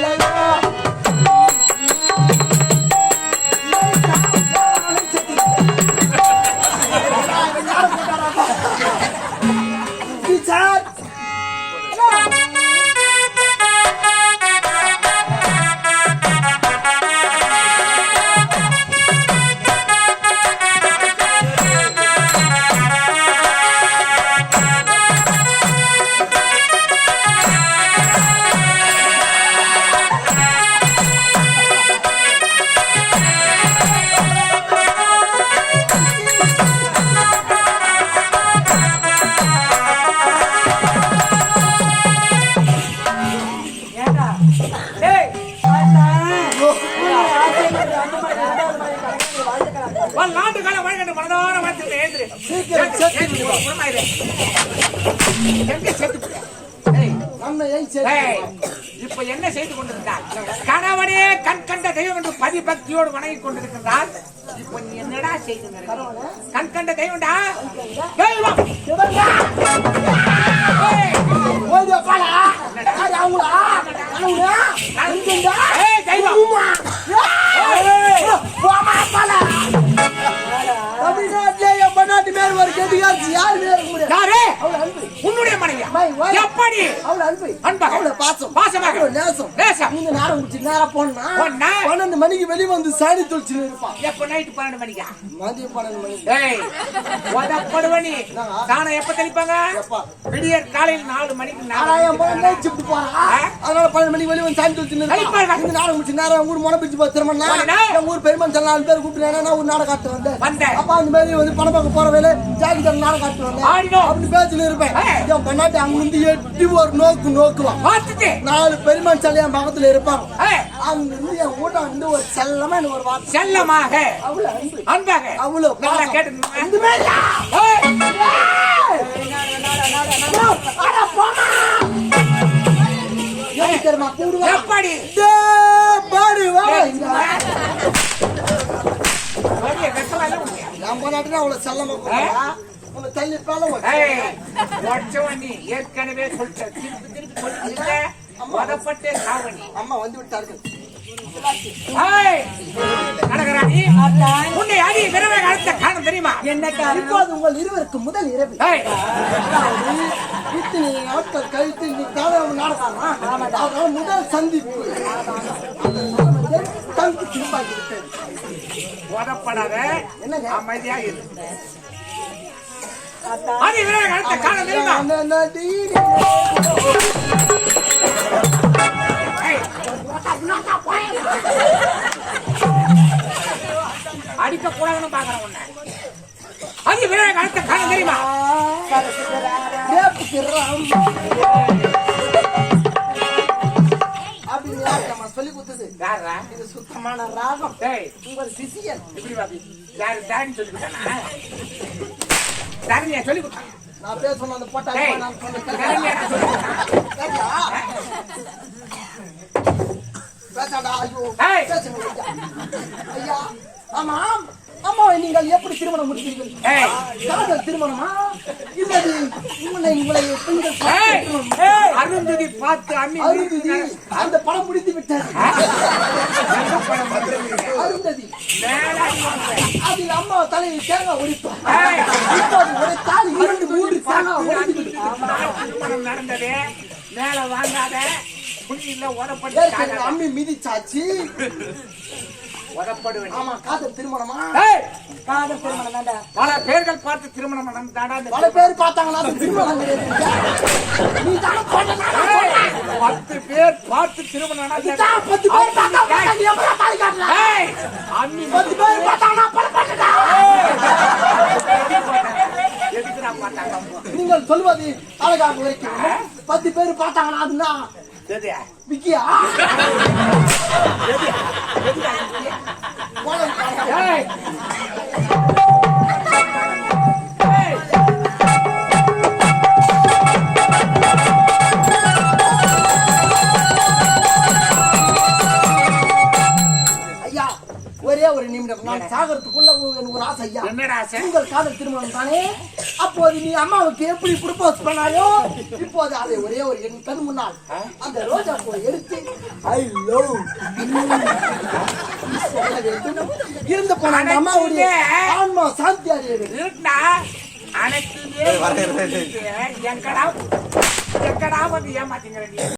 la la இப்ப என்ன செய்து கொண்டிருந்தார் கணவனே கண் கண்ட தெய்வம் என்று பதிபக்தியோடு வணங்கி கொண்டிருக்கிறார் இப்ப நீ என்னடா செய்து கண் கண்ட தெய்வம்டா. தெய்வம் எப்படி அவளை அன்பு அன்பாக. அவளை பாசம் பாசமாக. நேசம் நேசம். நீங்க நேரம் முடிச்சு நேரம் போனா போனா? பன்னெண்டு மணிக்கு வெளிய வந்து சாணி தொழிச்சு இருப்பான் எப்ப நைட்டு பன்னெண்டு மணிக்கா மதியம் பன்னெண்டு மணிக்கு ஏய் உதப்படுவனி என்னங்க? சாணம் எப்ப தெளிப்பாங்க? விடியற் காலையில் நாலு மணிக்கு நாலு ஆறாயிரம் போல மணிக்கு நைட் ஷிஃப்ட் போறா ஆ? அதனால பன்னெண்டு மணிக்கு வெளிய வந்து சாணி தொழிச்சு. இருப்பான் நேரம் முடிச்சு நேரம் ஊர் மொன பிடிச்சு போய் போனீனா? எங்க ஊர் பெருமன் சில நாலு பேர் கூப்பிட்டு நான் ஒரு நாடகம் காட்டு வந்தேன் வந்தேன். அப்ப அந்த மாதிரி வந்து பணம் பார்க்க போற வேலை ஜாக்கி நாடகம் காட்டு வந்தேன் ஆடினோம். அப்படி பேச்சுல இருப்பேன். இருந்து எட்டி ஒரு நோக்கு நோக்குவான். பார்த்துட்டு. நாலு பெருமான் சிலை என் பக்கத்துல இருப்பாங்க இருந்து என் கூட்டம் வந்து ஒரு செல்லமா எனக்கு ஒரு வார்த்தை. செல்லமாக. அவ்வளவு அன்பு. அன்பாக. அவ்வளவு நல்லா. கேட்டு தெரியுமா? கூடுவா? எப்படி? பாரு, வா? என் பொண்டாட்டினா அவ்வளவு செல்லமா கூப்பிடுவா. தள்ளி பேல நீ ஏற்கனவே சொல்லிட்ட. திருப்பி திருப்பி சொல்லிட்டு உதப்பட்டே சாவணி அம்மா வந்து விட்டார்கள் உன்னை அடி விரைவாக அழைத்த காரணம் தெரியுமா? என்ன இப்போது உங்கள் இருவருக்கு முதல் இரவு. இத்தனை நாட்கள் கழித்து இன்னைக்கு நாடகம்? முதல் சந்திப்பு. அந்த தங்கு திருப்பாக்கி விட்டது என்னங்க? அமைதியா இரு. அடி விரைவாக அழைத்த காரணம் தெரியுமா அந்த நதி- ஏய். அடிக்க கூடாதுன்னு பாக்குறேன் உன்னை. அது விரைவாக அழைத்த காரணம் தெரியுமா? சொல்லிக் கொடுத்தது? யாரா இது சுத்தமான ராகம். உங்கள் சிசியன் இப்படி பாப்பி யாரு தாடி சொல்லி கொடுத்தானா தாரியா சொல்லி கொடுத்தான் நான் பேர் சொன்ன அந்த போட்டா நான் சொன்ன தாரியா சொல்லி கொடுத்தான் கேட்டியா? பேசாடா, ஐயோ. ஏய். பேசுங்க, ஐயா. ஐயா, ஆமாம் அம்மா நீங்கள் எப்படி திருமணம் முடித்தீர்கள். காதல் திருமணமா? இல்லது உங்களை உங்களை பெண்கள் அருந்ததி பார்த்து அம்மி அருந்ததி அந்த படம் முடித்து விட்டது அருந்ததி. அதில் அம்மா தலையில் தேங்காய். இப்போது உடைத்தால் இரண்டு மூன்று தேங்காய் திருமணம் நடந்தது. மேல வாங்காத. புள்ளியில ஏற்கனவே அம்மி மிதிச்சாச்சு. உதப்படுவேன் ஆமா காதல் திருமணமா? ஏய், காதல் திருமணம் தாண்டா. பல பேர்கள் பார்த்து திருமணம் நடந்தாடா பல பேர் பார்த்தாங்களா திருமணம் நீ தானே பத்து பேர் பார்த்து திருமணம் பத்து பேர் பார்த்தாங்க நீ கட்டல? அம்மி பத்து பேர் நீங்கள் சொல்வது அழகாக வரைக்கும் பத்து பேர் பார்த்தாங்கன்னா அதுனா? எதுயா விக்கியா எதுயா எதுயா ஏய் எனக்கு ஒரு ஆசை ஐயா. என்னடா ஆசை? உங்கள் காதல் திருமணம் தானே? அப்போது நீ அம்மாவுக்கு எப்படி ப்ரப்போஸ் பண்ணாயோ இப்போது அதை ஒரே ஒரு என் கண் முன்னால் அந்த ரோஜா பூவை எடுத்து ஐ லவ் இருந்து போன அம்மாவுடைய ஆன்மா சாந்தி இருக்குடா. அனைத்துமே எங்கடா எங்கடா வந்து ஏமாத்தீங்க நீ?